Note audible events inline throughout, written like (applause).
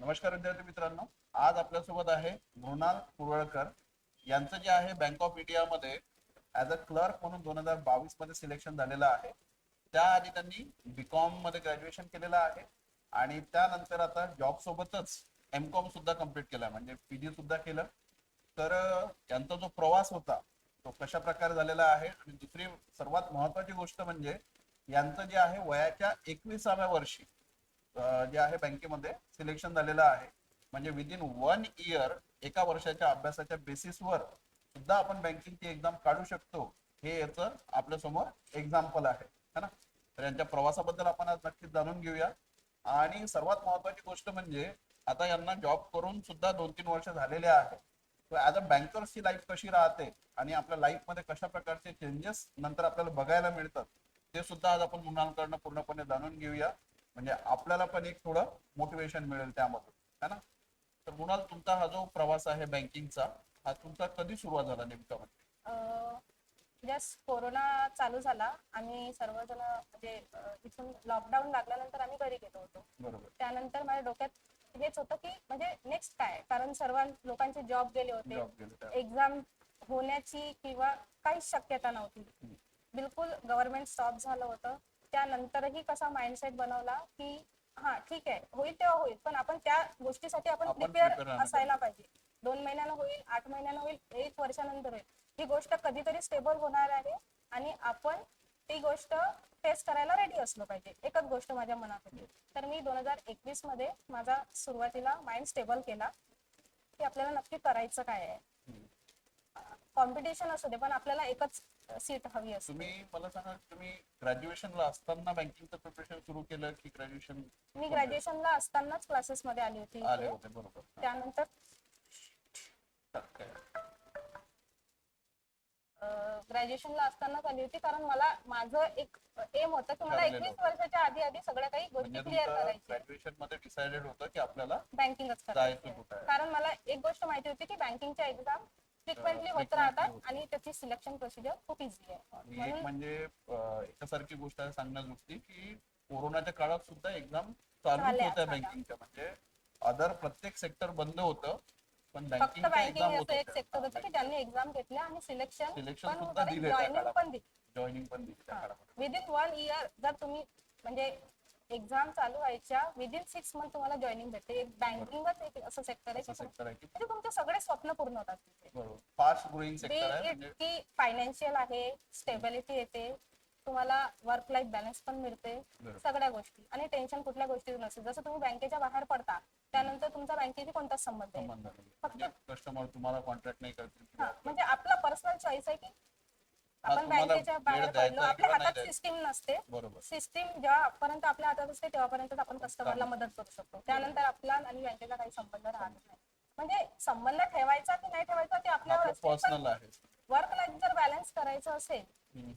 नमस्कार विद्यार्थी मित्रांनो. आज आपल्यासोबत आहे मृणाल कुरळकर. यांचं जे आहे बँक ऑफ इंडियामध्ये ऍज अ क्लर्क म्हणून दोन हजार बावीसमध्ये सिलेक्शन झालेलं आहे. त्याआधी त्यांनी बीकॉममध्ये ग्रॅज्युएशन केलेलं आहे. आणि त्यानंतर आता जॉब सोबतच एम कॉम सुद्धा कंप्लीट केला म्हणजे पीजी सुद्धा केलं. तर त्यांचा जो प्रवास होता तो कशा प्रकारे झालेला आहे? आणि दुसरी सर्वात महत्वाची गोष्ट म्हणजे यांचं जे आहे वयाच्या एकविसाव्या वर्षी जे आहे बँकेमध्ये सिलेक्शन झालेलं आहे. म्हणजे विदिन वन इयर एका वर्षाच्या अभ्यासाच्या बेसिसवर सुद्धा आपण बँकिंगची एक्झाम काढू शकतो. हे याचं आपल्यासमोर एक्झाम्पल आहे. है ना? तर यांच्या प्रवासाबद्दल आपण आज नक्कीच जाणून घेऊया. आणि सर्वात महत्वाची गोष्ट म्हणजे आता यांना जॉब करून सुद्धा दोन तीन वर्ष झालेले आहे. ऍज अ बँकर्सची लाईफ कशी राहते आणि आपल्या लाईफमध्ये कशा प्रकारचे चेंजेस नंतर आपल्याला बघायला मिळतात ते सुद्धा आज आपण मुलांकडनं पूर्णपणे जाणून घेऊया. म्हणजे आपल्याला पण एक थोडं मोटिवेशन मिळेल त्यामधून है ना? तर मृणाल तुमचा हा जो प्रवास आहे बँकिंगचा हा तुमचा कधी सुरुवात झाला नेमका म्हणजे? जस्ट कोरोना चालू झाला आम्ही सर्वजण म्हणजे अं, इथून लॉकडाऊन लागल्यानंतर आम्ही घरी गेलो होतो. बरोबर. त्यानंतर माझ्या डोक्यात हेच होतं की म्हणजे नेक्स्ट काय? कारण सर्व लोकांचे जॉब गेले होते. जॉब गेले त्या एक्झाम होण्याची किंवा काहीच शक्यता नव्हती. हम्म. बिलकुल गव्हर्नमेंट स्टॉप झालं होतं. त्यानंतरही कसा माइंडसेट बनवला की हा ठीक आहे होईल तेव्हा होईल पण आपण त्या गोष्टीसाठी आपण आपण प्रिपेअर prepare असायला पाहिजे. दोन महिन्यानं होईल आठ महिन्यानं होईल एक वर्षानंतर होईल. ही गोष्ट कधीतरी स्टेबल होणार आहे आणि आपण ती गोष्ट फेस करायला रेडी असलो पाहिजे. एकच गोष्ट माझ्या मनात होती. तर मी दोन हजार एकवीसमध्ये माझा सुरुवातीला माइंड स्टेबल केला की आपल्याला नक्की करायचं काय आहे. कॉम्पिटिशन असू दे पण आपल्याला एकच सीट हवी असते तुम्ही मला सांगा तुम्ही ग्रॅज्युएशनला असताना बँकिंगचं प्रिपरेशन सुरू केलं की ग्रॅज्युएशन मी ग्रॅज्युएशनला असतानाच क्लासेस मध्ये आली होती आले इथे. होते बरोबर त्यानंतर काय? ग्रॅज्युएशनला असतानाच आली होती कारण मला माझं एक एम होतं की मला ठरलेलं एकवीस होतं. वर्षाच्या आधी आधी सगळ्या काही गोष्टी म्हणजे क्लिअर तुमचं करायच्या ग्रॅज्युएशनमध्ये डिसाइडेड होतं की आपल्याला बँकिंगच जायचं करायची कुठं आहे. कारण मला एक गोष्ट माहिती होती की बँकिंगच्या एक्झाम फ्रिक्वेंटली होत राहतात होतात. आणि त्याची सिलेक्शन प्रोसिजर खूप इझी आहे. आणि एक म्हणून- म्हणजे अं, एकासारखी गोष्ट आहे सांगण्याजोगती की कोरोनाच्या काळात सुद्धा एक्झाम चालू झाल्या, होत्या. बँकिंगच्या म्हणजे अदर प्रत्येक सेक्टर बंद होतं पण फक्त बँकिंगच्या बँकिंग होत असं एक सेक्टर होतं की ज्यांनी एक्झाम घेतल्या आणि सिलेक्शन सिलेक्शन पण सुद्धा दिले त्या जॉईनिंग पण दिली. जॉईनिंग पण दिली त्या काळामध्ये. विदिन वन इयर जर तुम्ही म्हणजे एक्झाम चालू व्हायच्या विदिन सिक्स मंथ तुम्हाला जॉईनिंग भेटते बँकिंगच एक असं सेक्टर आहे की? म्हणजे तुमचे सगळे स्वप्न पूर्ण होतात तिथे. बरोबर. फास्ट ग्रोईंग बी सेक्टर आहे इट म्हणजे की फायनान्शियल आहे स्टेबिलिटी येते. तुम्हाला वर्क लाईफ बॅलन्स पण मिळते. बरोबर. सगळ्या गोष्टी. आणि टेन्शन कुठल्या गोष्टी नसते जसं तुम्ही बँकेच्या बाहेर पडता त्यानंतर तुमचा बँकेशी कोणताच संबंध आहे संबंध नाही. म्हणजे कस्टमर तुम्हाला कॉन्ट्रॅक्ट नाही करतील हा, किंवा म्हणजे आपला पर्सनल चॉईस आहे की आपण बँकेच्या बाहेर पडलो आपल्या हातात. सिस्टीम नसते. सिस्टीम जेव्हापर्यंत आपल्या हातात असते तेव्हापर्यंत आपण कस्टमरला मदत करू शकतो. त्यानंतर आपला आणि बँकेचा काही संबंध राहत नाही. म्हणजे संबंध ठेवायचा की नाही ठेवायचा ते आपल्यावर पर्सनल आहे. वर्क लाईफ जर बॅलन्स करायचं असेल.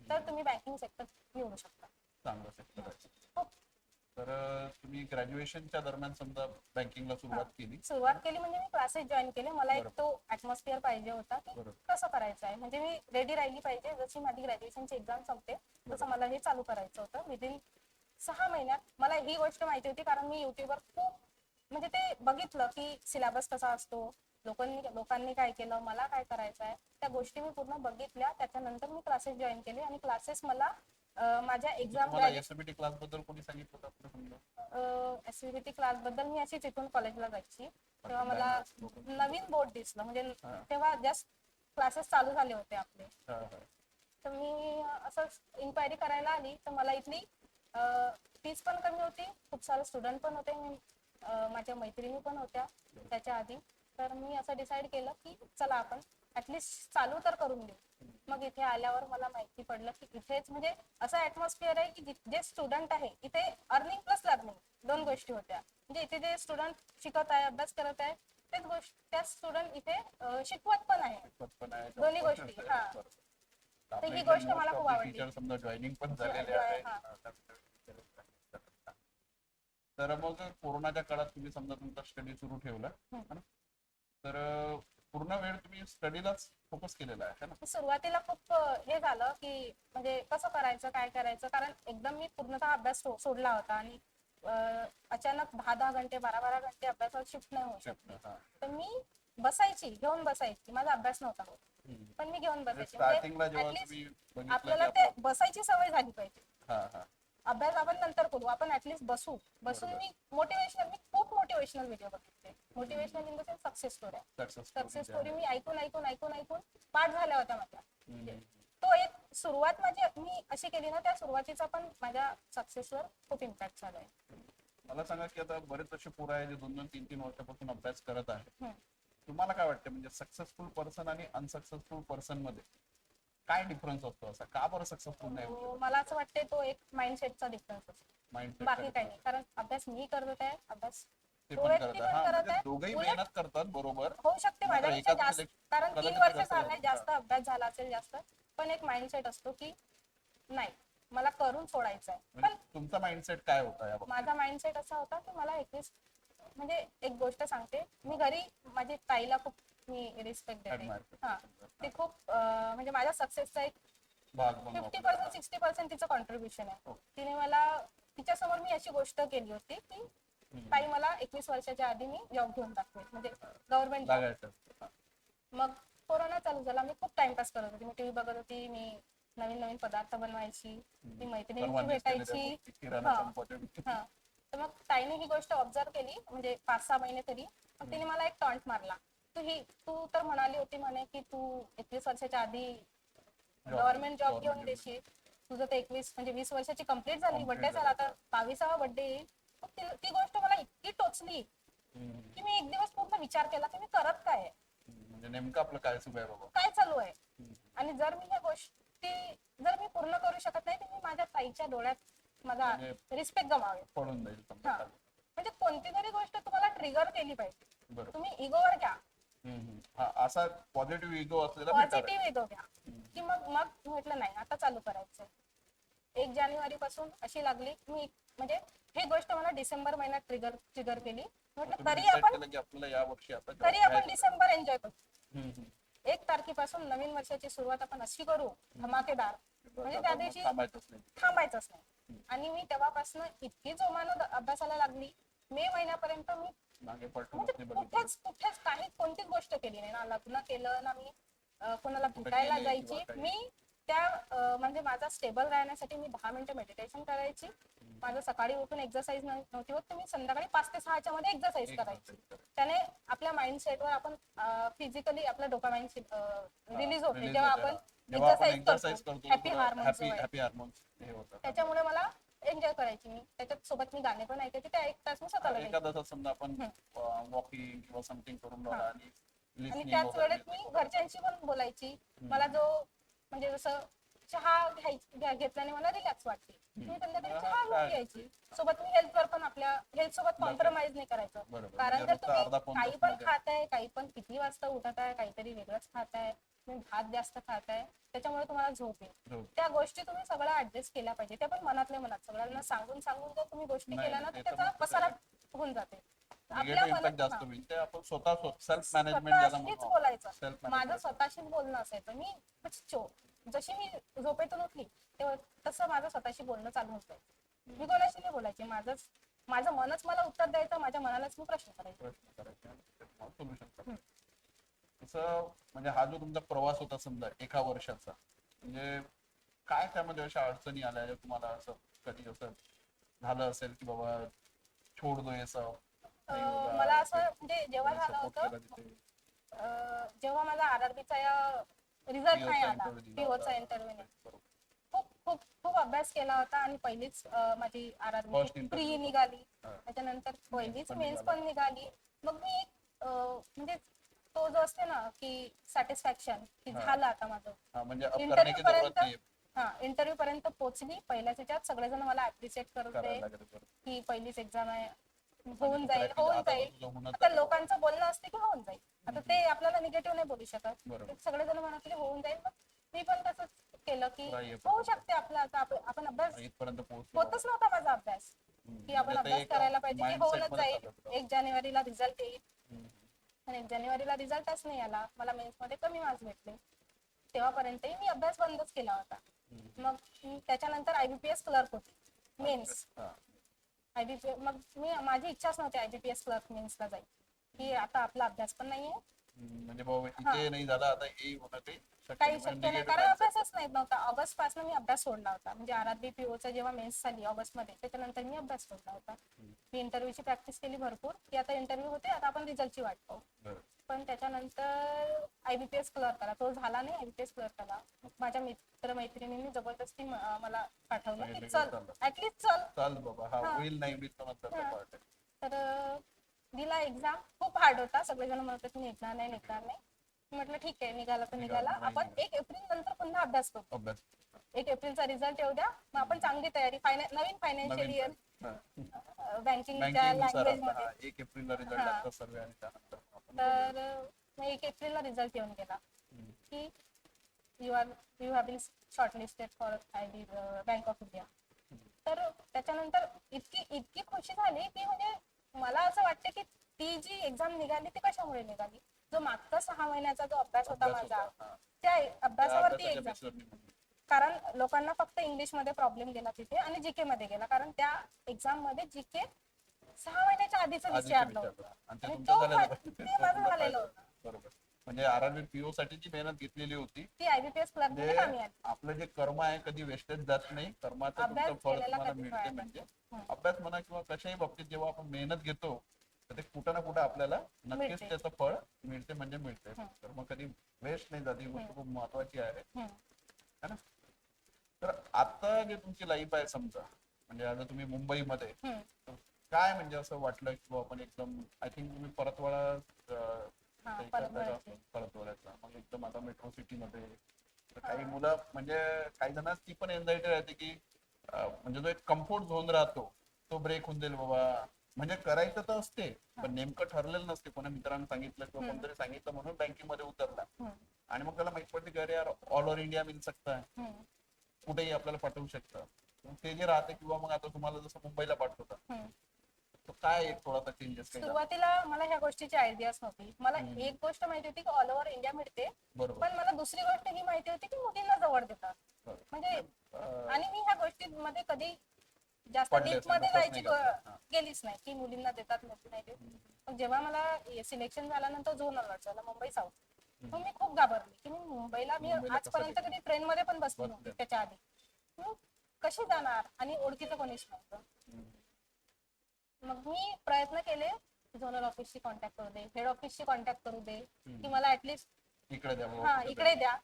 तर तुम्ही बँकिंग सेक्टर निवडू शकता. चांगलं सेक्टर हो. तर तुम्ही ग्रॅज्युएशनच्या दरम्यान समजा बँकिंगला सुरुवात केली. सुरुवात केली म्हणजे मी क्लासेस जॉईन केले. मला एक. तो ऍटमॉस्फिअर पाहिजे होता. की. कसं करायचं आहे. म्हणजे मी रेडी राहिली पाहिजे. जशी माझी ग्रॅज्युएशनची एक्झाम संपते तसं मला हे चालू करायचं होतं. विदिन सहा महिन्यात मला ही गोष्ट माहिती होती कारण मी युट्यूबवर खूप म्हणजे ते बघितलं की सिलेबस कसा असतो लोकांनी लोकांनी काय केलं मला काय करायचं आहे. त्या गोष्टी मी पूर्ण बघितल्या. त्याच्यानंतर मी क्लासेस जॉईन केले आणि क्लासेस मला माझ्या एक्झाम एसबीटी क्लासबद्दल कोणी सांगितलं एसव्हीटी क्लासबद्दल मी अशीच इथून कॉलेजला जायची. तेव्हा मला नवीन बोर्ड दिसलं. म्हणजे. तेव्हा जस्ट क्लासेस चालू झाले होते आपले. तर मी असं इन्क्वायरी करायला आली. तर मला इथली फीस पण कमी होती. खूप सारे स्टुडंट पण होते. मी माझ्या मैत्रिणी पण होत्या त्याच्या आधी. तर मी असं डिसाईड केलं की चला आपण ऍटलिस्ट चालू तर करून देऊ. मग इथे आल्यावर मला माहिती पडलं की इथेच म्हणजे असं ऍटमॉस्फिअर आहे की जि- जे स्टुडंट आहे इथे अर्निंग प्लस लर्निंग दोन गोष्टी होत्या म्हणजे इथे जे स्टुडंट शिकत आहे अभ्यास करत आहे तेच गोष्ट त्या स्टुडंट इथे शिकवत पण आहे दोन्ही गोष्टी, हा. तर ही गोष्ट मला खूप आवडली. समजा जॉईनिंग पण झालेले आहे, आहे. तर मग कोरोनाच्या काळात तुम्ही समजा तुमचा स्टडी सुरू ठेवला. है? तर पूर्ण वेळ तुम्ही स्टडीलाच फोकस केलेला आहे ना सुरुवातीला खूप हे झालं की म्हणजे कसं करायचं काय करायचं कारण एकदम मी पूर्णतः अभ्यास सोडला होता आणि अं, अचानक दहा दहा घंटे बारा बारा घंटे अभ्यासावर शिफ्ट नाही होऊ शकत. तर मी बसायची घेऊन बसायची. माझा अभ्यास नव्हता होत. पण मी घेऊन बसायची. स्टार्टिंगला म्हणजे जेव्हा at least तुम्ही बघितलं आपल्याला की ते आपण- बसायची सवय झाली पाहिजे. हा हा. अभ्यास आपण नंतर करू. आपण ऍटलीस्ट बसू. बसून बरोबर. मी मोटिवेशनल मी खूप मोटिवेशनल व्हिडिओ बघितले. Motivational in the sense success story success success story मी ऐकून ऐकून ऐकून ऐकून पाठ झाल्या होत्या माझ्या. सुरुवात माझी मी अशी केली ना त्या सुरुवातीचा पण माझ्या सक्सेसवर खूप इम्पॅक्ट झाला आहे. मला सांगा की आता बरेच असे पोरं आहे जे दोन दोन तीन तीन वर्षापासून अभ्यास करत आहे. तुम्हाला काय वाटतं? म्हणजे सक्सेसफुल पर्सन आणि अनसक्सेसफुल पर्सनमध्ये काय डिफरन्स असतो असा? का बरं सक्सेसफुल नाही? मला असं वाटते तो एक माइंडसेटचा डिफरन्स असतो. बाकी काही नाही. कारण अभ्यास मी करत आहे अभ्यास ते तो पण व्यक्ती करत पण आहे. हा करत म्हणजे आहे. दोघही उलट- मेहनत करतात बरोबर. होऊ शकते मात्र माझ्यापेक्षा एकाच जास्त. कारण तीन कदाचित वर्ष जास्त. जास्त अभ्यास झाला असेल जास्त. पण एक माइंडसेट असतो की नाही मला करून सोडायचं आहे पण म्हणजे तुमचा माइंडसेट काय होता या बाबतीत? माझा माइंडसेट असा होता की मला एकवीस म्हणजे एक गोष्ट सांगते मी घरी माझी ताईला खूप मी रिस्पेक्ट देते Admire करते. हा ते खूप अं, म्हणजे माझ्या सक्सेसचा एक भाग फिफ्टी. पर्सेंट सिक्स्टी पर्सेंट तिचं कॉन्ट्रीब्युशन आहे हो. तिने मला तिच्यासमोर मी अशी गोष्ट केली होती की हम्म. ताई मला एकवीस वर्षाच्या आधी मी जॉब घेऊन टाकते म्हणजे गव्हर्नमेंट लागायचं. मग कोरोना चालू झाला. मी खूप टाइमपास करत होती. मी टीव्ही बघत होती. मी नवीन नवीन पदार्थ बनवायची मी मैत्रिणींची भेटायची. हा. तर मग ताईने ही गोष्ट ऑब्झर्व केली म्हणजे पाच सहा महिने तरी. मग तिने मला एक टॉन्ट मारला. तू ही तू तर म्हणाली होती म्हणे की तू एकवीस वर्षाच्या आधी गव्हर्नमेंट जॉब घेऊन देशील. तुझं ते एकवीस म्हणजे वीस वर्षाची कंप्लीट झाली. बर्थडे झाला आता बावीसावा बर्थडे येईल. ती गोष्ट मला इतकी टोचली. की मी एक दिवस पूर्ण विचार केला की मी करत काय म्हणजे नेमकं आपलं काय सुरू आहे बाबा काय चालू आहे. आणि जर मी ह्या गोष्टी जर मी पूर्ण करू शकत नाही तर मी माझ्या ताईच्या डोळ्यात माझा म्हणजे- रिस्पेक्ट गमावेल पडून जाईल समजा हा खाली. म्हणजे कोणती तरी गोष्ट तुम्हाला ट्रिगर केली पाहिजे बरोबर तुम्ही इगोवर घ्या हम्म, हम्म. हा असा पॉझिटिव्ह इगो असलेला आहे. पॉझिटिव्ह इगो घ्या की मग मग म्हटलं नाही आता चालू करायचं एक जानेवारी पासून अशी लागली मी म्हणजे ही गोष्ट मला डिसेंबर महिन्यात ट्रिगर ट्रिगर केली म्हटलं तुम्ही तरी decide आपण केलं की आपल्याला या वर्षी आता job तरी आपण. डिसेंबर एन्जॉय करू. एक तारखेपासून नवीन वर्षाची सुरुवात आपण अशी करू धमाकेदार. म्हणजे त्या दिवशी थांबायचंच नाही. आणि मी तेव्हापासून इतकी जोमानं अभ्यासाला लागली. मे महिन्यापर्यंत मी म्हणजे कुठेच कुठेच काही कोणतीच गोष्ट केली नाही. ना लग्न केलं ना मी कोणाला भेटायला जायची. मी त्या म्हणजे माझा स्टेबल राहण्यासाठी मी दहा मिनिटं मेडिटेशन करायची. माझं सकाळी उठून एक्सरसाइज नव्हती होत तर मी संध्याकाळी पाच ते सहाच्या मध्ये एक्सरसाइज एक करायची. त्याने आपल्या माइंडसेटवर आपण फिजिकली आपलं डोपामाइन रिलीज होते. जेव्हा आपण एक्सरसाइज करतो हॅपी हे होतात. त्याच्यामुळे मला एन्जॉय करायची मी. त्याच्यात सोबत मी गाणे पण ऐकायचे. त्या एक तास मी स्वतःला द्यायचे. एखादा समजा आपण वॉकिंग किंवा समथिंग करून आणि त्याच वेळेत मी घरच्यांशी पण बोलायची. मला जो म्हणजे जसं चहा घ्यायची घ्या- घेतल्याने मला रिलॅक्स वाटते. मी संध्याकाळी हा, चहा घेऊन घ्यायची सोबत मी हेल्थ वर पण आपल्या हेल्थ सोबत कॉम्प्रोमाइज नाही करायचं. बरोबर. कारण म्हणजे जर अर्धा तुम्ही पाऊण काही तास पण मध्ये- खाताय काही पण किती वाजता उठत आहे काहीतरी वेगळंच खाताय तुम्ही भात जास्त खाताय त्याच्यामुळे तुम्हाला झोप येईल. झोप. त्या गोष्टी तुम्ही सगळ्या ऍडजस्ट केल्या पाहिजे. त्या पण मनातल्या मनात. सगळ्यांना सांगून सांगून जर तुम्ही गोष्टी नाही, केल्या ना ते तर त्याचा पसारा होऊन जाते. निगेटिव्ह इम्पॅक्ट जास्त हा. होईल. ते आपण स्वतः सेल्फ मॅनेजमेंट ज्याला स्वतःशीच म्हणतो. बोलायचं. सेल्फ माझं स्वतःशीच बोलणं असायचं. मी चो जशी मी झोपेतून उठली तेव्हा तसं माझं स्वतःशी बोलणं चालू होतं. मी कोणाशी नाही बोलायचे. माझंच माझं मनच मला उत्तर द्यायचं माझ्या मनालाच मी प्रश्न करायचे. तसं म्हणजे हा जो तुमचा प्रवास होता समजा एका वर्षाचा म्हणजे काय त्यामध्ये अशा अडचणी आल्या? तुम्हाला असं कधी असं झालं असेल की बाबा छोड दो हे सब नाही अं, मला असं म्हणजे जेव्हा झालं होतं. अं, जेव्हा माझा आरआरबीचा या रिझल्ट नाही आला पीओचा. इंटरव्ह्यू. खूप खूप खूप अभ्यास केला होता आणि पहिलीच अं, माझी First आरआरबी interview. प्री निघाली हा. त्याच्यानंतर पहिलीच पण मेन्स. पण निघाली मग मी एक अं, म्हणजे तो जो असते ना की सॅटिस्फॅक्शन की हा. झालं आता माझं हा म्हणजे अब करने इंटरव्ह्यू जरूरत पर्यंत नाही हा इंटरव्ह्यू पर्यंत पोहोचली पहिल्याच ह्याच्यात सगळेजण मला अप्रिशिएट करत करायला होते लागेल बरोबर. की पहिलीच एक्झाम आहे होऊन जाईल होऊन जाईल. आता. लोकांचं बोलणं असते की होऊन जाईल. आता ते आपल्याला निगेटिव्ह नाही बोलू शकत. बरोबर. ते सगळेजण म्हणत की होऊन जाईल. मी पण तसंच केलं की होऊ शकते आपलं आता आप- आपण अभ्यास होतच नव्हता माझा अभ्यास. की आपण अभ्यास करायला पाहिजे की होऊनच जाईल. एक जानेवारीला रिझल्ट येईल. आणि एक जानेवारीला रिझल्टच नाही आला. मला मेन्समध्ये कमी मार्क्स भेटले. तेव्हापर्यंतही मी अभ्यास बंदच केला होता. मग त्याच्यानंतर आयबीपीएस क्लर्क होती. मेन्स हा. आयबीपी मग मी माझी इच्छाच नव्हती आयबीपीएस क्लर्क मेन्सला जाईल की आता आपला अभ्यास पण नाहीये. म्हणजे भाऊ इथे नाही झालं आता हे होणं काही नाही. शक्य म्हणजे नाही कारण. अभ्यासच नाही नव्हता. ऑगस्टपासून मी अभ्यास सोडला होता. म्हणजे आराध्य पीओचा जेव्हा मेन्स झाली ऑगस्टमध्ये त्याच्यानंतर मी अभ्यास सोडला होता. मी इंटरव्ह्यूची प्रॅक्टिस केली भरपूर. की आता इंटरव्ह्यू होते आता आपण रिझल्टची वाट पाहू. पण त्याच्यानंतर आयबीपीएस क्लर्क आला तो झाला नाही आयबीपीएस क्लर्क आला मग माझ्या मित्र मैत्रिणींनी जबरदस्ती म- मला पाठवलं. की चल. ऍटलीस्ट चल. चाल बाबा. हा हा. होईल नाही होईल तर नंतर हा. part आहे. तर अं, दिला एक्झाम खूप हार्ड होता. सगळेजण म्हणत होते निघणार नाही निघणार नाही. म्हटलं ठीक आहे निघाला तर निघाला, निघाला नाही आपण निघाला. एक एप्रिल नंतर पुन्हा अभ्यास करू. अभ्यास. एक एप्रिलचा रिझल्ट येऊ द्या. मग आपण चांगली तयारी फायना- नवीन फायनान्शियल नवीन इयर हा. बँकिंगच्या बँकिंग लँग्वेजमध्ये. हा, एक एप्रिलला रिझल्ट हा. लागतात सर्व आणि त्यानंतर. आपण तर मग एक एप्रिलला रिझल्ट येऊन गेला. की you are you have been shortlisted for I D bank of India तर त्याच्यानंतर इतकी इतकी खुशी झाली की म्हणजे मला असं वाटतं की ती जी एक्झाम निघाली ती कशामुळे निघाली जो मागचा सहा महिन्याचा जो अभ्यास होता माझा. त्या अभ्यासावरती एक्झाम. कारण लोकांना फक्त इंग्लिशमध्ये प्रॉब्लेम गेला तिथे आणि जीके मध्ये गेला कारण त्या एक्झाममध्ये जीके सहा महिन्याच्या आधीच विचारलं विचारलं. होतं आणि ते आणि तुमचं तो (laughs) झालेलं फा- पाहिजे. ते तो माझं तुमचा झालेलं फायदा. होतं. बरोबर म्हणजे आर आर पीओ साठी जी मेहनत घेतलेली होती ती आयबीपीएस क्लर्क म्हणजे कामी आली आपलं जे कर्म आहे कधी वेस्टेज जात नाही कर्माचं अभ्यास तुमचं फळ केलेला तुम्हाला कधी मिळते वाया म्हणजे हम्म. अभ्यास म्हणा किंवा कशाही बाबतीत जेव्हा आपण मेहनत घेतो तर ते कुठं ना कुठं आपल्याला नक्कीच मिळते. त्याचं फळ मिळते म्हणजे मिळते हम्म. तर मग कधी वेस्ट नाही जात ही गोष्ट खूप महत्वाची आहे हम्म. है ना तर आता जे तुमची लाईफ आहे समजा म्हणजे आता तुम्ही मुंबईमध्ये हम्म. तर काय म्हणजे असं वाटलं की आपण एकदम आय थिंक तुम्ही परतवाडा हा, परतवाड्याची. मग एकदम आता मेट्रो सिटी मध्ये तर काही मुलं म्हणजे काही जणांना ती पण एन्झायटी राहते की अं, म्हणजे जो एक कम्फर्ट झोन राहतो तो ब्रेक होऊन जाईल बाबा. म्हणजे करायचं तर असते पण नेमकं ठरलेलं नसते. कोणा मित्रांनी सांगितलं किंवा कोणतरी सांगितलं म्हणून बँकिंगमध्ये उतरला. आणि मग त्याला माहीत पडते की अरे यार ऑल ओव्हर इंडिया मिळू हम्म. कुठेही आपल्याला पाठवू शकतं. मग ते जे राहते किंवा मग आता तुम्हाला जसं मुंबईला पाठवतात. काय एक थोडासा चेंजेस काही झाला? सुरुवातीला मला ह्या गोष्टीची आयडियाच नव्हती मला एक गोष्ट माहिती होती की ऑल ओव्हर इंडिया मिळते बरोबर पण मला दुसरी गोष्ट ही माहिती होती की मुलींना जवळ देतात बरोबर. म्हणजे अं, आणि मी ह्या गोष्टींमध्ये कधी जास्त पडलेच डीप नाही, मध्ये जायची नाही. हा. गेलीच नाही की मुलींना देतात मुली नाही देत पण जेव्हा मला सिलेक्शन झाल्यानंतर झोन अलर्ट झाला मुंबई साऊथ मग मी खूप घाबरली की मी मुंबईला मी मुंबईला कसं आजपर्यंत? कधी ट्रेन मध्ये पण बसली बसले. नव्हती त्याच्या आधी मी कशी जाणार आणि ओळखीचं कोणीच नव्हतं हम्म. मग मी प्रयत्न केले झोनल ऑफिसशी कॉन्टॅक्ट करू दे हेड ऑफिसशी कॉन्टॅक्ट करू दे. की मला ऍटलीस्ट इकडे द्या हा इकडे द्या.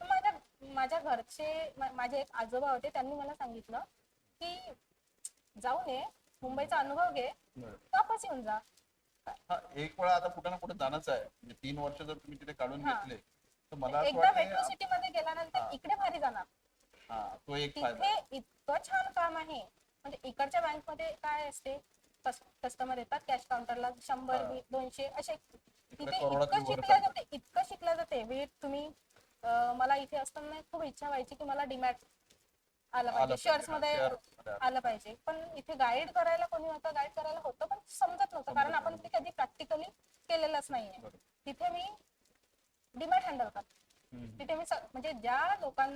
तर माझ्या माझ्या घरचे मा- माझे एक आजोबा होते त्यांनी मला सांगितलं की जाऊ नये मुंबईचा अनुभव घे बरं. वापस येऊन जा. हा एक वेळा आता कुठे ना कुठे जाणंच आहे. म्हणजे तीन वर्ष जर तुम्ही तिथे काढून हा. घेतले तर मला असं एकदा मेट्रो वाटतं सिटी मध्ये गेल्यानंतर इकडे भारी जाणार. हा तो एक फायदा तिथे इतकं छान काम आहे. म्हणजे इकडच्या बँकमध्ये काय असते कस्टमर येतात कॅश काउंटरला शंभर हा. दोनशे असे तिथे इतकं शिकलं. जाते इतकं शिकलं जाते वेळ तुम्ही अं, मला इथे असताना खूप इच्छा व्हायची की मला डिमॅट आलं पाहिजे शेअर्समध्ये आलं. पाहिजे पण इथे गाईड करायला कोणी होतं गाईड करायला होतं पण समजत नव्हतं कारण आपण ते कधी प्रॅक्टिकली केलेलंच नाहीये बरोबर. तिथे मी डिमॅट हँडल करते. तिथे मी स- म्हणजे ज्या लोकां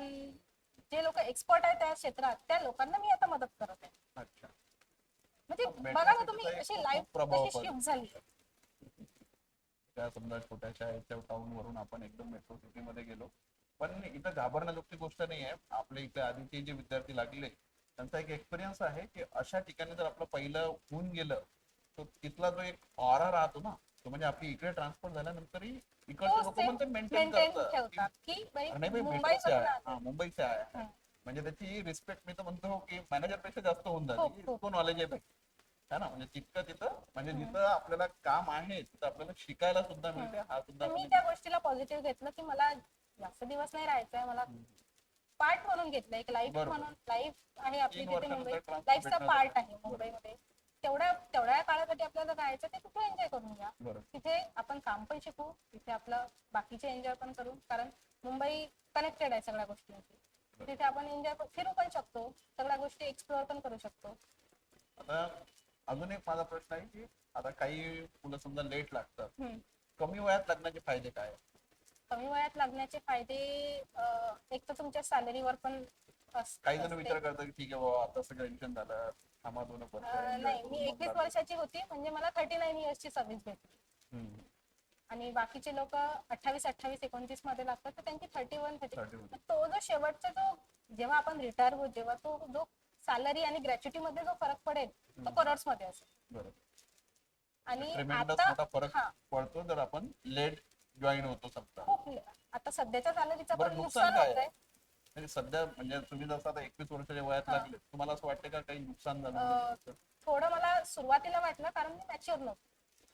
जे लोक एक्सपर्ट आहेत त्या क्षेत्रात त्या लोकांना मी आता मदत करत आहे अच्छा म्हणजे बघा ना तुम्ही अशी खूप लाईफ प्रभाव कशी. शिफ्ट झाली त्या समजा छोट्याशा याच्या टाउन वरून आपण एकदम मेट्रो सिटी मध्ये गेलो पण इथं घाबरण्याजोगती गोष्ट नाही आहे आपल्या इथे आधीचे जे विद्यार्थी लागले त्यांचा एक एक्सपिरियन्स आहे की अशा ठिकाणी जर आपलं पहिलं होऊन गेलं तर तिथला जो एक ऑरा राहतो ना तो म्हणजे आपली इकडे ट्रान्सफर झाल्यानंतरही इकडचे लोक पण ते मेंटेन करतात की नाही आहे. हा, मुंबईचे आहे. म्हणजे त्याची रिस्पेक्ट मी तर म्हणतो की मॅनेजरपेक्षा जास्त होऊन खूप, जाते खूप. इतकं नॉलेज आहे. है ना. म्हणजे तितकं तिथं म्हणजे जिथं आपल्याला काम आहे तिथं आपल्याला शिकायला सुद्धा मिळते. हा सुद्धा तर मी त्या गोष्टीला पॉझिटिव्ह घेतलं की मला जास्त दिवस नाही राहायचंय. मला पार्ट म्हणून घेतलं एक लाईफ बरोबर. म्हणून. लाईफ आहे आपली तीन तिथे वर्षानंतर मुंबई transfer लाईफचा भेटणार पार्ट आहे मुंबईमध्ये. तेवढ्या तेवढ्या काळासाठी आपल्याला जायचं ते कुठे एन्जॉय करून घ्या. तिथे आपण काम पण शिकू तिथे आपलं बाकीचे एन्जॉय पण करू. कारण मुंबई कनेक्टेड आहे सगळ्या गोष्टींशी. तिथे आपण एन्जॉय फिरू पण शकतो. सगळ्या गोष्टी एक्सप्लोअर पण करू शकतो. आता अजून एक माझा प्रश्न आहे की आता काही मुलं समजा लेट लागतात हम्म. कमी वयात लग्नाचे फायदे काय? कमी वयात लागण्याचे फायदे अं, एक तर तुमच्या सॅलरीवर पण अस- काही जण असते. विचार करतात की ठीक आहे बाबा आता सगळं टेन्शन झालं आम्हा दोन वर्ष अं, enjoy नाही मी मग एकवीस. वर्षाची होती म्हणजे मला थर्टी नाईन इयर्सची सर्व्हिस भेटली हम्म. आणि बाकीचे लोक अठ्ठावीस अठ्ठावीस एकोणतीसमध्ये लागतात तर त्यांची थर्टी वन थर्टी 31. तो जो शेवटचा जो जेव्हा आपण रिटायर होत जेव्हा तो जो सॅलरी आणि ग्रॅच्युटी मध्ये जो फरक पडेल तो करोड्समध्ये असेल. आणि ट्रिमेंडस आता मोठा फरक हा. पडतो जर आपण लेट जॉईन होतो समजा खूप आता सध्याच्या सॅलरीचा बरं, पण नुकसान नुकसान काय होत आहे म्हणजे सध्या म्हणजे तुम्ही जसं आता एकवीस वर्षाच्या वयात हा. लागले तुम्हाला असं वाटतं का काही नुकसान झालं? अं, थोडं मला सुरुवातीला वाटलं कारण मी मॅच्युअर नव्हती.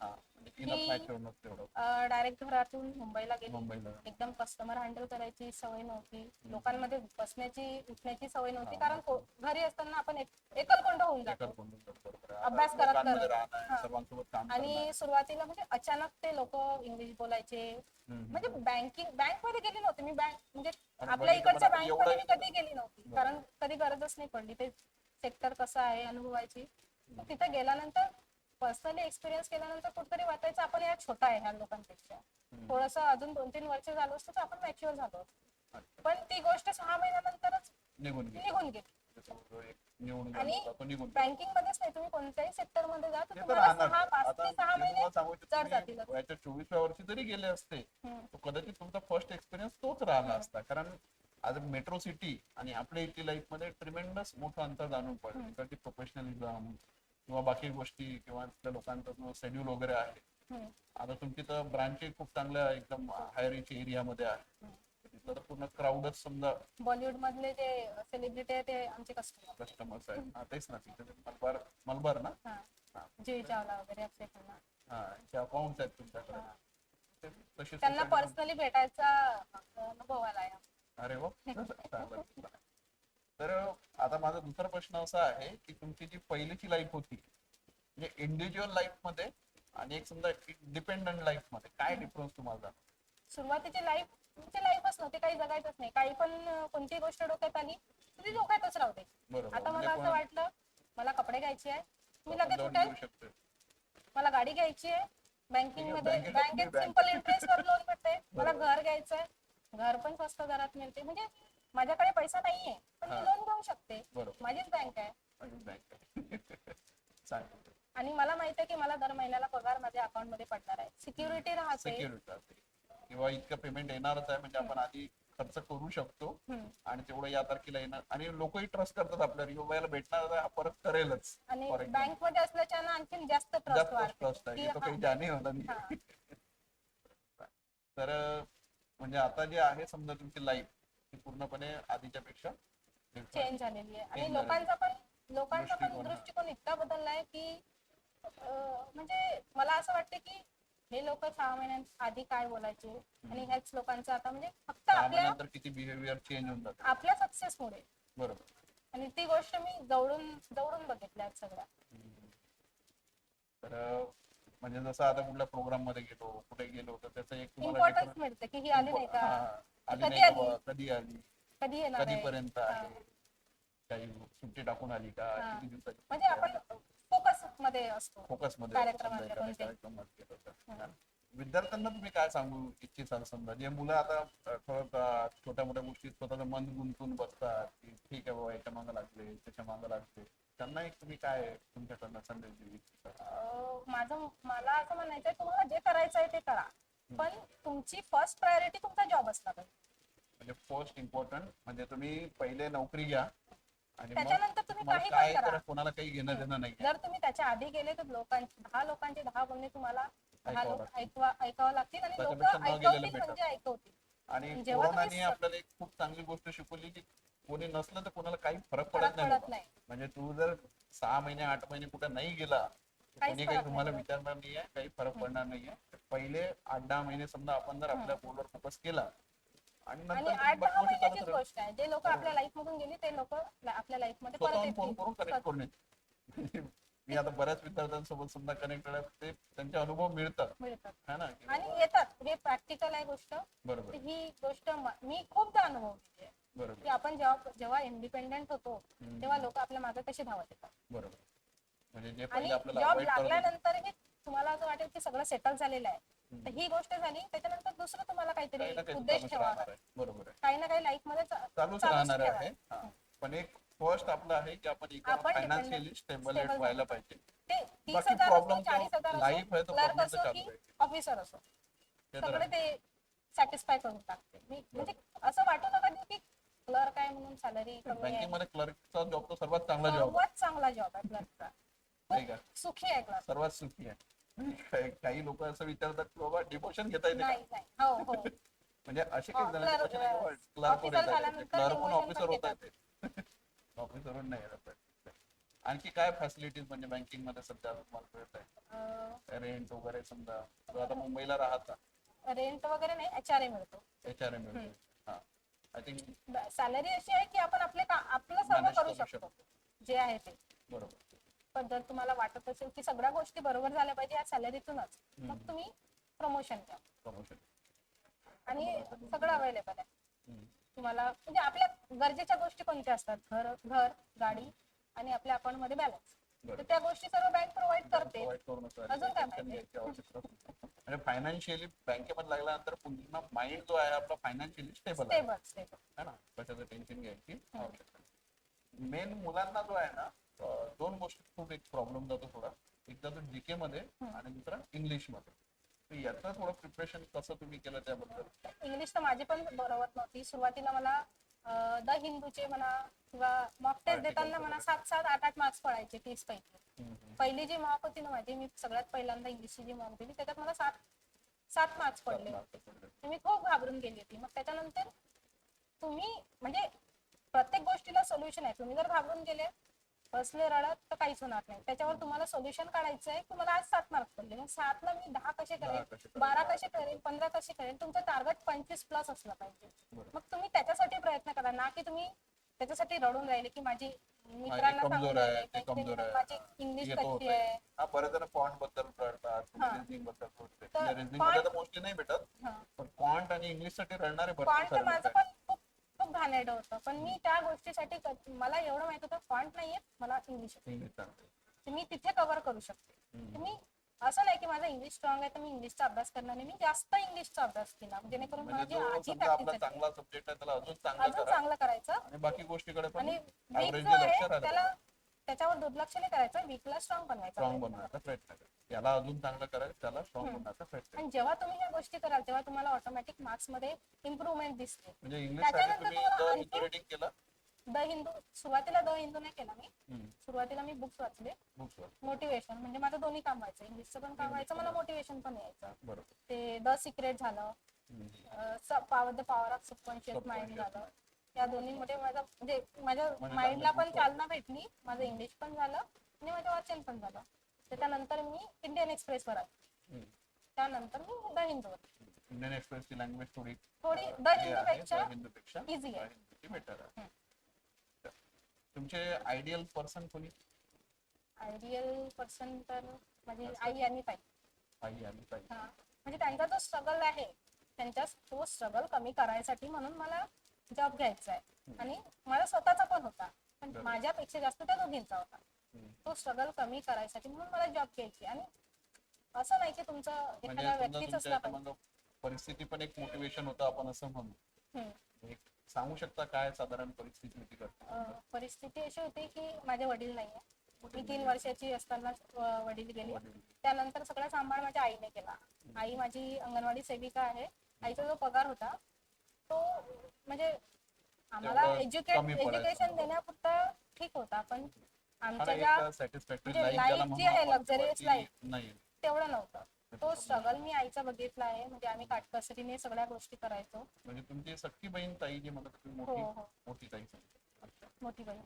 हा. म्हणजे डायरेक्ट घरातून मुंबईला गेली. एकदम कस्टमर हँडल करायची सवय नव्हती. लोकांमध्ये बसण्याची उठण्याची सवय नव्हती. कारण घरी असताना आपण एक- एकलकोंड होऊन जातो. अभ्यास करत. आणि सुरुवातीला म्हणजे अचानक ते लोक इंग्लिश बोलायचे. म्हणजे बँकिंग बँकमध्ये गेली नव्हती. मी बँक म्हणजे आपल्या इकडच्या बँकमध्ये मी कधी गेली नव्हती. कारण कधी गरजच नाही पडली. ते सेक्टर कसं आहे अनुभवायची. तिथे गेल्यानंतर पर्सनली एक्सपिरियन्स केल्यानंतर कुठतरी वाटायचं आपण या छोटा आहे ह्या लोकांपेक्षा. थोडस अजून दोन तीन वर्ष झालो असतं तर आपण मॅच्युअर झालो. पण ती गोष्ट सहा महिन्यानंतरच निघून गेली. निघून गेली. आणि. बँकिंग मध्येच नाही तुम्ही कोणत्याही सेक्टरमध्ये जा तर तुम्हाला सहा पाच ते महिने जड चोवीसव्या वर्षी जरी गेले असते कदाचित तुमचा फर्स्ट एक्सपिरियन्स तोच राहिला असता. कारण आज मेट्रो सिटी आणि आपल्या इथे लाईफमध्ये ट्रिमेंडस मोठं अंतर जाणून पडलं. इकडची प्रोफेशनलिझम किंवा बाकी गोष्टी किंवा तिथल्या लोकांचा जो शेड्यूल वगैरे आहे. आता तुमची तर ब्रांच खूप चांगल्या एकदम हायर एरियामध्ये आहे. तिथलं तर पूर्ण क्राऊडच समजा बॉलिवूड मधले जे सेलिब्रिटी आहे ते आमचे कस्टमर कस्टमर्स आहेत. हा तेच ना तिथे मलबार मलबार ना. जुई चावला वगैरे अक्षय खन्ना हा ते अकाउंट आहेत तुमच्याकडे. त्यांना पर्सनली भेटायचा अनुभव आलाय. अरे वा. (laughs) तर आता माझा दुसरा प्रश्न असा आहे की तुमची जी पहिलीची लाईफ होती म्हणजे इंडिव्हिज्युअल लाईफमध्ये आणि एक समजा डिपेंडंट लाईफमध्ये काय डिफरन्स तुम्हाला? सुरुवातीची लाईफ म्हणजे लाईफच नव्हती काही जगायचंच नाही. काही पण कोणती गोष्ट डोक्यात आली तर ती डोक्यातच राहते आता म्हणजे मला असं वाटलं मला कपडे घ्यायचे आहे मी लगेच उठेल. मला गाडी घ्यायची आहे बँकिंग आहे, मध्ये बँकेत तुम्ही सिंपल इंटरेस्ट वर लोन भेटते मला. घर घ्यायचंय घर पण स्वस्त दरात मिळते म्हणजे माझ्याकडे पैसा नाहीये पण मी हा. लोन घेऊ शकते. बरोबर. माझीच बँक आहे. आणि बँक चांगलं आणि मला माहीत आहे की मला दर महिन्याला पगार माझ्या अकाउंटमध्ये पडणार आहे. सिक्युरिटी राहते. सिक्युरिटी किंवा इतकं पेमेंट येणारच आहे म्हणजे आपण आधी खर्च करू शकतो हम्म. आणि तेवढं या तारखेला येणार. आणि लोकही ट्रस्ट करतात आपल्याला युवाला भेटणार आहे, हा परत करेलच. आणि For example. बँकमध्ये असल्याच्या आणखी जास्त ट्रस्ट जास्त वाढते. ट्रस्ट आहे. की तो हा, काही जाणे होता हा. नाही. (laughs) तर म्हणजे आता जे आहे समजा तुमची लाईफ ती पूर्णपणे आधीच्या पेक्षा चेंज झालेली आहे. आणि लोकांचा पण लोकांचा पण दृष्टिकोन, इतका बदललाय की अं, म्हणजे मला असं वाटतं की हे लोक सहा महिन्यां आधी काय बोलायचे आणि ह्याच लोकांचं आता म्हणजे फक्त आपल्या किती बिहेवियर चेंज होऊन जातं आपल्या सक्सेसमुळे बरोबर. आणि ती गोष्ट मी जवळून जवळून बघितल्या आहेत सगळ्या. तर म्हणजे जसं आता कुठल्या प्रोग्राममध्ये गेलो कुठे गेलो तर त्याचं एक तुम्हाला इम्पॉर्टन्स different- मिळते की ही आली नाही का? हा, आली कधी नाही आली? कधी आली? कधी येणार आहे? कधीपर्यंत आहे? काही सुट्टी टाकून आली का? हा. किती दिवसाची म्हणजे आपण फोकसमध्ये असतो. फोकसमध्ये कार्यक्रमात समजा एखाद्या कोणते? कार्यक्रमात गेलो तर. विद्यार्थ्यांना तुम्ही काय सांगू इच्छिता समजा? जे मुलं आता अ, थोडं अ, छोट्या मोठ्या गोष्टीत स्वतःचं मन गुंतून बसतात की ठीक आहे बाबा याच्या मागं लागले त्याच्या मागं लागले. त्यांना एक तुम्ही काय तुमच्याकडनं संदेश देऊ इच्छिता? अं, माझं मला असं म्हणायचं आहे तुम्हाला जे करायचं आहे ते करा. पण तुमची फर्स्ट प्रायोरिटी तुमचा जॉब असला पाहिजे म्हणजे फर्स्ट इम्पॉर्टंट म्हणजे तुम्ही पहिले नोकरी घ्या आणि मग त्याच्यानंतर तुम्ही तुम्हाला काही काय पण करा तर कोणाला काही घेणं देणं नाही जर तुम्ही त्याच्या आधी गेले तर लोकांचे दहा लोकांचे दहा बोलणे तुम्हाला दहा ऐकावं लोक. ऐकवा ऐकावं लागतील आणि लोक त्याच्यापेक्षा न गेलेलं ऐकवतील better. म्हणजे ऐकवतील आणि जेव्हा तुम्ही कोरोनाने स- आपल्याला एक खूप चांगली गोष्ट शिकवली की कोणी नसलं तर कोणाला काही फरक फरक पडत नाही पडत बाबा. नाही म्हणजे तू जर सहा महिने आठ महिने कुठे नाही गेला कोणी काही तुम्हाला नाही. विचारणार नाहीये काही फरक पडणार नाहीये. पहिले आठ दहा महिने समजा आपण जर आपल्या गोलवर फोकस केला आणि आठ दहा गोष्टी महिन्याचीच आहे. जे लोक आपल्या लाईफ मधून गेली ते लोक आपल्या लाईफमध्ये परत स्वतःहून फोन येतील. करून कनेक्ट करून येते (laughs) मी आता बऱ्याच विद्यार्थ्यांसोबत समजा कनेक्टेड आहे ते त्यांचे अनुभव मिळतात. मिळतात. है ना? की आणि येतात. हे प्रॅक्टिकल आहे गोष्ट. बरोबर. ही गोष्ट म- मी खूपदा अनुभवली आहे. बरोबर. की आपण जेव्हा जेव्हा इंडिपेंडेंट होतो हम्म. तेव्हा लोक आपल्या मागे कशी धावत येतात. बरोबर. म्हणजे जे आणि पहिले आपल्याला जॉब avoid करत होते. लागल्यानंतर तुम्हाला असं वाटेल की सगळं सेटल झालेलं आहे. तर ही गोष्ट झाली त्याच्यानंतर दुसरं तुम्हाला काही काहीतरी काही उद्देश चालूच ठेवा राहणार आहे. बरोबर आहे. काही ना काही लाईफमध्ये चा- चालूच चालूच राहणार ठेवा. आहे हा. पण एक फर्स्ट आपलं आहे की आपण आपण फायनान्शियली dependent- स्टेबल stable व्हायला पाहिजे. ते तीस बाकी हजार problem असो चाळीस हजार life आहे असो तो असो चालू आहे. ऑफिसर असो. ते तर सगळे आहे. ते सॅटिस्फाय करून टाकते मी म्हणजे असं वाटू नका की क्लर्क आहे म्हणून सॅलरी कमी आहे. बँकेमध्ये क्लर्कचा जॉब तो सर्वात चांगला जॉब आहे. सर्वात चांगला जॉब आहे क्लर्कचा नाही का? सुखी आहे क्लर्क सर्वात सुखी आहे. काही- लोक असं विचारतात की बाबा डिमोशन घेता येते का? नाही नाही. हो हो. (laughs) म्हणजे असे काही जण क्लर्क officer झाल्यानंतर क्लर्क demotion ऑफिसर पण होता येते ऑफिसर नाही येत आहे. आणखी काय फॅसिलिटीज म्हणजे बँकिंगमध्ये सध्या तुम्हाला मिळत आहे रेंट वगैरे समजा. आता मुंबईला राहता. रेंट वगैरे नाही एच आर ए मिळतो. एच आर एम हा. आय थिंक सॅलरी अशी आहे की आपण आपले का- आपलं सर्व करू शकतो. जे आहे ते. बरोबर. पण जर तुम्हाला वाटत असेल की सगळ्या गोष्टी बरोबर झाल्या पाहिजे या सॅलरीतूनच मग तुम्ही प्रमोशन घ्या प्रमोशन आणि सगळं अवेलेबल आहे. तुम्हाला म्हणजे आपल्या गरजेच्या गोष्टी कोणत्या असतात? घर घर गाडी आणि आपल्या अकाउंटमध्ये बॅलन्स तर त्या गोष्टी सर्व बँक प्रोव्हाइड करते. अजून काय पाहिजे? फायनान्शियली बँकेमध्ये लागल्यानंतर पुन्हा माइंड जो आहे आपला फायनान्शियली स्टेबल स्टेबल स्टेबल है ना? कशाचं टेन्शन घ्यायची आवश्यकता मेन मुलांना जो आहे ना दोन गोष्टी खूप एक प्रॉब्लेम जातो थोडा. एकदा तो जीके मध्ये आणि दुसरा इंग्लिशमध्ये. याचं थोडं प्रिपरेशन कसं तुम्ही केलं त्याबद्दल? इंग्लिश तर माझी पण बरोबर नव्हती. सुरुवातीला मला द हिंदूचे म्हणा किंवा मॉक टेस्ट देताना मला सात सात आठ आठ मार्क्स पडायचे तीस पैकी. पहिली जी मॉक होती ना माझी मी सगळ्यात पहिल्यांदा इंग्लिशची जी मॉक दिली त्याच्यात मला सात सात मार्क्स पडले. होते मी खूप घाबरून गेली होती. मग त्याच्यानंतर तुम्ही म्हणजे प्रत्येक गोष्टीला सोल्युशन आहे. तुम्ही जर घाबरून गेले बसले रडत तर काहीच होणार नाही. त्याच्यावर तुम्हाला सोल्युशन काढायचं आहे. की मला आज सात मार्क्स पडले. मग सातला मी दहा कसे करेन? बारा कसे करेन? पंधरा कसे करेन? तुमचं टार्गेट पंचवीस प्लस असलं पाहिजे. मग तुम्ही त्याच्यासाठी प्रयत्न करा. ना की तुम्ही त्याच्यासाठी रडून राहिले की माझी मित्रांना सांगून राहिले. माझी इंग्लिश कच्ची होतंय. आहे? बद्दल मोस्टली नाही भेटत. पण क्वांट आणि इंग्लिशसाठी रडणारे सारे माझं. पण खूप घाणेरडं होतं. पण मी त्या गोष्टीसाठी क- मला एवढं माहीत होतं फॉन्ट नाहीये मला इंग्लिश. मी तिथे कव्हर करू शकते. तर मी असं नाही की माझा इंग्लिश स्ट्रॉंग आहे तर मी इंग्लिशचा अभ्यास करणार नाही. मी जास्त इंग्लिशचा अभ्यास केला. जेणेकरून म्हणजे माझी जो आजी समजा आपला प्रॅक्टिस चांगला सब्जेक्ट आहे त्याला अजून चांगला अजून करा चांगलं करायचं. आणि बाकी गोष्टीकडे पण आणि वीक जो त्याला त्याच्यावर दुर्लक्ष नाही करायचं वीकला स्ट्रॉंग बनवायचं. स्ट्रॉंग बनवण्याचा प्रयत्न अजून चांगलं करायचं त्याला स्ट्रॉंग बनवण्याचा प्रयत्न आणि जेव्हा तुम्ही ह्या गोष्टी कराल तेव्हा तुम्हाला ऑटोमॅटिक मार्क्समध्ये इम्प्रुव्हमेंट दिसते. म्हणजे इंग्लिश त्याच्यानंतर तुम्ही तुम्हाला द आणखी- हिंदू रेटिंग केलं? द हिंदू सुरुवातीला द हिंदू नाही केला मी. सुरुवातीला मी बुक्स वाचले. मोटिवेशन म्हणजे माझं दोन्ही काम व्हायचं. इंग्लिशचं पण काम व्हायचं मला मोटिवेशन पण यायचं. बरोबर. ते द सिक्रेट झालं. हम्म. Power the power of subconscious mind Subconscious झालं. या दोन्हीमध्ये माझं म्हणजे माझ्या माइंडला पण चालना भेटली माझं इंग्लिश पण झालं आणि माझं वाचन पण झालं त्याच्यानंतर मी इंडियन एक्सप्रेस वर आले. त्यानंतर मी द हिंदू इंडियन एक्सप्रेसची लँग्वेज थोडी थोडी द हिंदूपेक्षा हिंदूपेक्षा easy आहे. हिंदूची बेटर आहे. तुमचे आयडियल पर्सन कोणी आयडियल पर्सन तर माझी आई आणि ताई आई आणि ताई हा. म्हणजे त्यांचा जो स्ट्रगल आहे त्यांचा तो स्ट्रगल कमी करायसाठी म्हणून मला जॉब घ्यायचा आहे आणि माझा स्वतःचा पण होता. पण. माझ्यापेक्षा जास्त त्या दोघींचा होता. तो स्ट्रगल कमी करायसाठी म्हणून मला जॉब घ्यायची. आणि असं नाही की तुमचं म्हणजे एखाद्या समजा व्यक्तीच असला पाहिजे. परिस्थिती पण एक मोटिवेशन होतं आपण असं म्हणू. सांगू शकता काय साधारण परिस्थिती होती परिस्थिती अशी होती की माझे वडील नाहीये. मी तीन वर्षाची असताना अं, वडील गेले. त्यानंतर सगळा सांभाळ माझ्या आईने केला. आई माझी अंगणवाडी सेविका आहे. आईचा जो पगार होता म्हणजे आम्हाला तेवढं एज्युकेट कमी पडायचं. एज्युकेशन देण्यापुरता ठीक होता पण आमच्या ज्या सॅटिस्फॅक्टरी म्हणजे लाईफ life जी आहे, luxurious ती life. नाही तेवढं नव्हतं तो स्ट्रगल मी आईचा बघितला आहे म्हणजे आम्ही काटकसरीने सगळ्या गोष्टी करायचो म्हणजे तुमची सख्खी बहीण ताई जी म्हणत होती हो मोठी हो मोठी ताई समजा. मोठी बहीण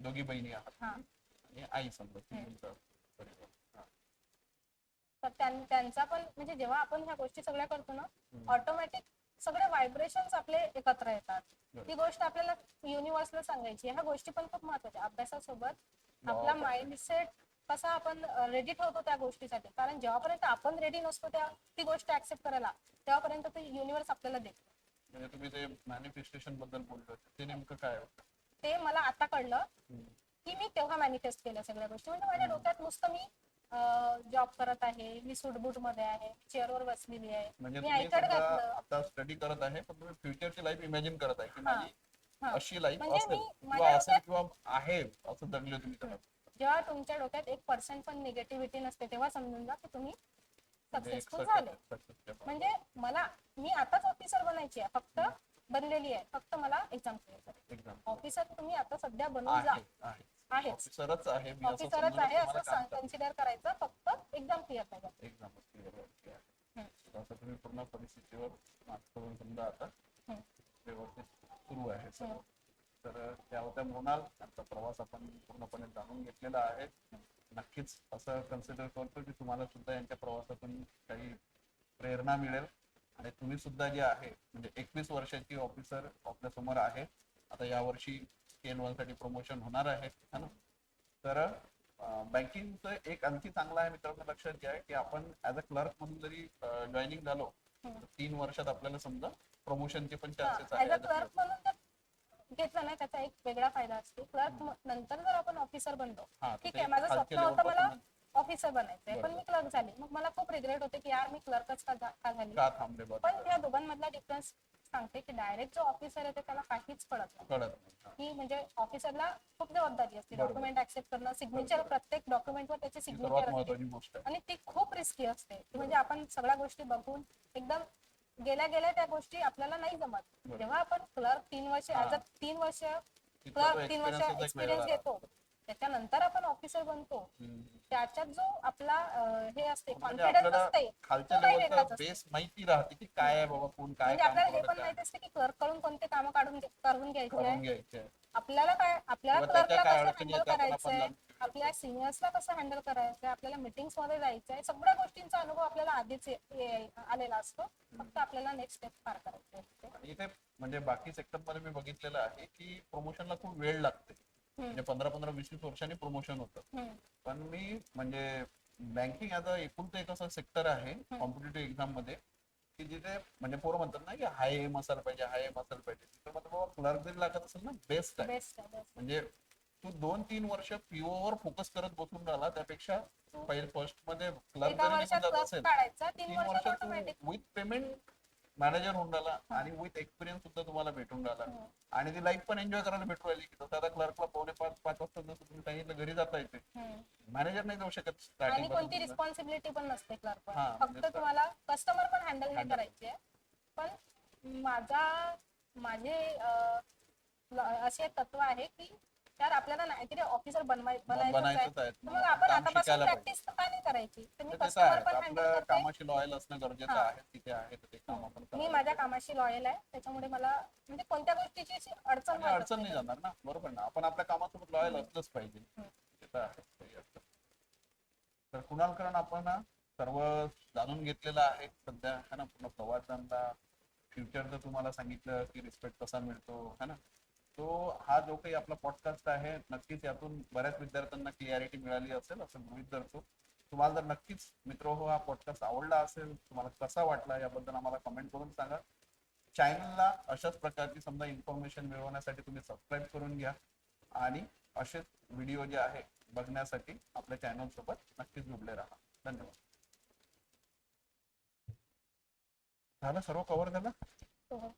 दोघी बहिणी आहात हा आणि आई समजा ती तुमचा परिवार. हा. तर त्यां- त्यांचा पण म्हणजे जेव्हा आपण ह्या गोष्टी सगळ्या करतो ना हम्म. ऑटोमॅटिक सगळे व्हायब्रेशन्स आपले एकत्र येतात. ती गोष्ट आपल्याला युनिव्हर्सला सांगायची ह्या गोष्टी पण खूप महत्त्वाच्या अभ्यासासोबत Law आपला माइंडसेट कसा आपण रेडी ठेवतो त्या गोष्टीसाठी. कारण जेव्हापर्यंत आपण रेडी नसतो त्या ती गोष्ट ऍक्सेप्ट करायला तेव्हापर्यंत ते युनिव्हर्स आपल्याला देतो म्हणजे तुम्ही ते मॅनिफेस्टेशनबद्दल बोलतोय ते नेमकं काय होतं? ते मला आता कळलं की मी तेव्हा मॅनिफेस्ट केल्या सगळ्या गोष्टी. म्हणजे माझ्या डोक्यात नुसतं मी जॉब करत आहे. मी सूटबूटमध्ये आहे चेअरवर बसलेली आहे. म्हणजे मी तुम्ही समजा घातलं. आता स्टडी करत आहे पण तुम्ही फ्युचरची लाईफ इमॅजिन करत आहे की हा. माझी हा. अशी लाईफ म्हणजे असेल मी किंवा माझ्या असेल किंवा आहे असं दडले तुम्ही त्याला जेव्हा तुमच्या डोक्यात एक पर्सेंट पण निगेटिव्हिटी नसते तेव्हा समजून जा की तुम्ही म्हणजे एक सक्सेसफुल success- झाले. success. म्हणजे मला मी आताच ऑफिसर बनायची आहे. फक्त बनलेली आहे. फक्त मला एक्झाम क्लिअर करायची. ऑफिसर तुम्ही आता सध्या बनून जा. आहे आहे. आहेच ऑफिसरच आहे मी असं ऑफिसरच आहे तुम्हाला असं काम करतो. कन्सिडर करायचं फक्त एक्झाम क्लिअर पाहिजे आहे हम्म. असं तुम्ही पूर्ण परिस्थितीवर मात करून समजा आता हम्म. व्यवस्थित सुरू आहे सगळं. तर त्या होत्या मोनाल त्यांचा प्रवास आपण पूर्णपणे जाणून घेतलेला आहे नक्कीच असं कन्सिडर करतो की तुम्हाला सुद्धा यांच्या प्रवासातून काही प्रेरणा मिळेल आणि तुम्ही सुद्धा जे आहे म्हणजे एकवीस वर्षाची ऑफिसर आपल्यासमोर आहे आता यावर्षी स्केल वनसाठी प्रमोशन होणार आहे है ना? तर बँकिंगचं एक आणखी चांगलं आहे मित्रांनो लक्षात घ्या की आपण ऍज अ क्लर्क म्हणून जरी जॉईनिंग झालो. तर तीन वर्षात आपल्याला समजा प्रमोशनचे पण चान्सेस ऍज अ आहे क्लर्क म्हणून जर घेतलं ना त्याचा एक वेगळा फायदा असतो. क्लर्क नंतर जर आपण ऑफिसर बनलो ठीक आहे माझं स्वप्न होतं मला ऑफिसर बनायचंय पण. मी क्लर्क झाली. मग मला खूप रिग्रेट होते की यार मी क्लर्कच का झाली? पण या दोघांमधला डिफरन्स सांगते की डायरेक्ट जो ऑफिसर आहे त्याला काहीच कळत नाही कळत नाही हा. की म्हणजे ऑफिसरला खूप जबाबदारी असते बरोबर. डॉक्युमेंट ऍक्सेप्ट करणं सिग्नेचर प्रत्येक डॉक्युमेंटवर त्याची ही सर्वात सिग्नेचर असते महत्वाची गोष्ट आहे आणि ती खूप रिस्की असते की म्हणजे आपण सगळ्या गोष्टी बघून एकदम गेल्या गेल्या त्या गोष्टी आपल्याला नाही जमत बरोबर. जेव्हा आपण क्लर्क तीन वर्ष हा. ऍज अ तीन वर्ष तिथला तो क्लर्क तीन वर्ष एक्सपिरियन्स घेतो त्याच्यानंतर आपण ऑफिसर बनतो. त्याच्यात जो आपला अं, हे असते म्हणजे कॉन्फिडन्स आपल्याला असते खालच्या तो काही लेवलचा वेगळाच असतो. बेस माहिती राहते की काय आहे बाबा कोण काय म्हणजे काम आपल्याला हे करत पण आहे, माहीत असते की क्लर्ककडून कोणते कामं काढून करून घ्यायचे करून आहे घ्यायचे आहे. आपल्याला काय आपल्याला किंवा त्याच्या क्लर्कला काय कसं अडचणी हँडल आपण करायचंय. आपल्या सिनियर्सला कसं हँडल करायचंय आपल्याला मिटिंग्समध्ये जायचंय सगळ्या गोष्टींचा अनुभव आपल्याला आधीच ये- ये- आलेला असतो फक्त आपल्याला नेक्स्ट स्टेप पार करायचे असते. आणि इथे म्हणजे बाकी सेक्टरमध्ये मी बघितलेलं आहे की प्रमोशनला खूप वेळ लागते म्हणजे पंधरा पंधरा वीस वीस वर्षांनी प्रमोशन होतं. पण मी म्हणजे बँकिंग ॲज अ एकूणचं एक असं सेक्टर आहे कॉम्पिटेटिव्ह एक्झाममध्ये की जिथे म्हणजे पोरं म्हणतात ना की हाय एम असायला पाहिजे हाय एम असायला पाहिजे. तिथं मग बाबा क्लर्क जरी लागत असेल ना बेस्ट आहे. म्हणजे तू दोन तीन वर्ष पीओ वर फोकस करत बसून राहिला त्यापेक्षा पहिले फर्स्टमध्ये क्लर्क जरी निघून जात असेल तीन ऑटोमॅटिक विथ पेमेंट मॅनेजर होऊन राहिला आणि विथ एक्सपिरियन्स सुद्धा तुम्हाला भेटून राहिला. आणि ती लाईफ पण एन्जॉय करायला भेटू राहिली. की आता क्लर्कला पावणे पाच पाच वाजता जसं तुम्ही सांगितलं घरी जाता येते. मॅनेजर नाही जाऊ शकत आणि कोणती रिस्पॉन्सिबिलिटी पण नसते क्लर्क हा, फक्त म्हणजे तुम्हाला कस्टमर पण हँडल नाही Handle. करायची. पण माझा माझे अं, ल- असे तत्व आहे की यार आपल्याला नाहीतरी ऑफिसर बनवाय बनायचंच आहे. मग आपण आतापासून प्रॅक्टिस का नाही करायची? तर मी तर ते तर कस्टमर आहे पण हँडल आपलं करते कामाशी लॉयल असणं गरजेचं हा. आहे तिथे आहे तर ते काम आपण मी माझ्या कामाशी लॉयल आहे. त्याच्यामुळे मला म्हणजे कोणत्या गोष्टीची अशी अडचण आणि अडचण नाही नाही. जाणार ना. बरोबर ना. आपण आपल्या कामासोबत लॉयल असलंच पाहिजे. हम्म. ते तर आहे काही अडचण नाही. तर कुणालकरण आपण ना सर्व जाणून घेतलेलं आहे. सध्या है ना पूर्ण प्रवासांचा फ्युचरचं तुम्हाला सांगितलं की रिस्पेक्ट कसा मिळतो है ना. तो हा जो काही आपला पॉडकास्ट आहे नक्कीच यातून बऱ्याच विद्यार्थ्यांना क्लिअरिटी मिळाली असेल असं गृहित धरतो. तुम्हाला जर नक्कीच मित्र हो हा पॉडकास्ट आवडला असेल तुम्हाला कसा वाटला याबद्दल आम्हाला कमेंट करून सांगा. चॅनलला अशाच प्रकारची समजा इन्फॉर्मेशन मिळवण्यासाठी तुम्ही सबस्क्राईब करून घ्या. आणि असेच व्हिडिओ जे आहे बघण्यासाठी आपल्या चॅनल सोबत नक्कीच जुडले राहा. धन्यवाद. झालं? सर्व कव्हर झालं? हो.